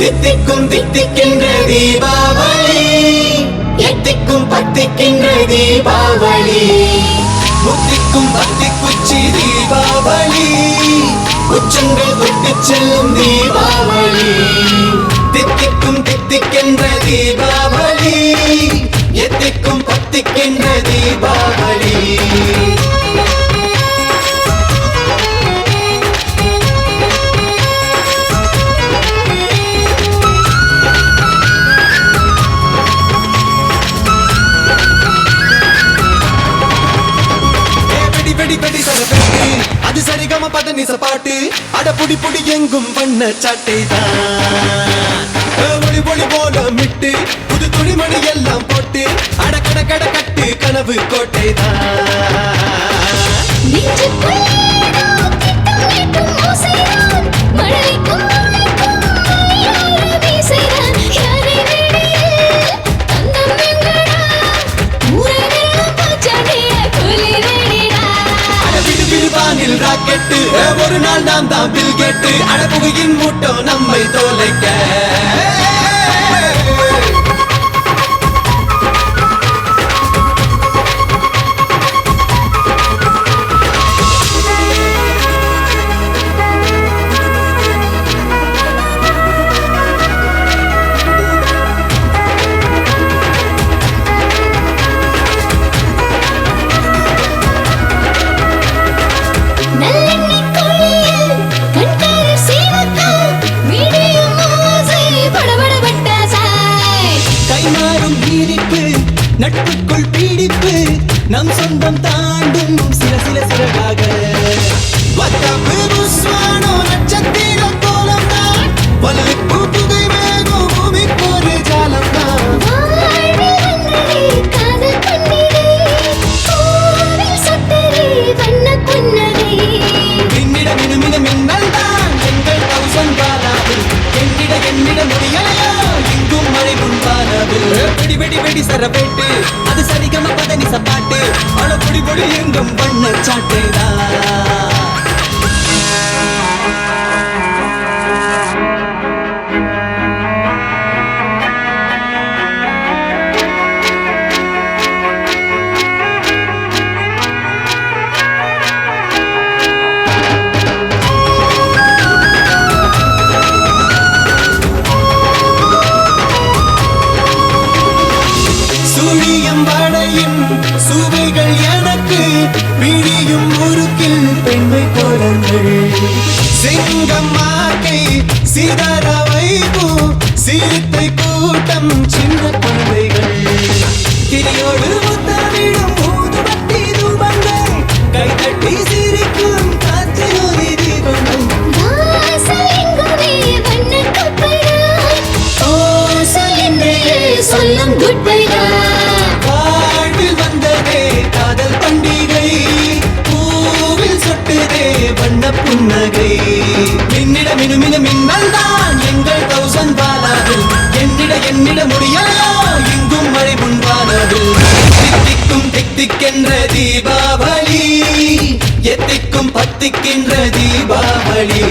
தித்திக்கும் தித்திக்கின்ற தீபாவளி எத்திக்கும் பத்திக்கின்ற தீபாவளி. முத்திக்கும் பத்தி குச்சி தீபாவளி உச்சங்கள் விட்டு செல்லும் தீபாவளி. தித்திக்கும் தித்திக்கின்ற தீபாவளி எத்திக்கும் பத்திக்கின்ற தீபாவளி. அது சரிகம பத நிச பாட்டு. அட புடி புடி எங்கும் பண்ண சட்டை ஒளி ஒளி போல மிட்டு. புது துணிமணி எல்லாம் போட்டு. அட கட கட கட்டு கனவு கோட்டை தான். விடுவானில் ராக்கெட்டு ஒரு நாள் நாம் தான் பில் கேட்டு. அடப்புகையின் மூட்டம் நம்மை தோலைக்க. நட்புக்குள் பீடிப்பு நம் சொந்தம் தாண்டும் சில சில சிறகாக நட்சத்திர கோலம் தான் வல்லிப்பு புகை வேகும் பூமிக்கு ஒரு ஜாலம் தான் மின்னிட மினுமின மின்னல் தான் எங்கள் பாலாவில் என்னிட என்னிட முடியலை. முன்பானவில் வெடி வெடி வெடி சரபேட்டு அது சரிகம பதனி சப்பாட்டு அழ பொடி பொடி எங்கும் பண்ண சாட்டைதான் பெண்மை கோலங்கள் சிங்கம் மாக்கை சிதற வைக்கும் சிறுத்தை கூட்டம் சின்ன குழந்தைகள். கிளியோடு முத்தமிடும் கைதட்டி சிரிக்கும் காற்றினொலி தீபங்கள். சொல்லும் குட் புன்னகை மின்னிட மினுமினு மின்னல் தான். எங்கள் தௌசண்ட் பாலாது என்னிட என்னிட முடியலையோ இங்கும் மழை முன்பானது. தித்திக்கும் தித்திக்கென்ற தீபாவளி எத்திக்கும் பத்திக்கின்ற தீபாவளி.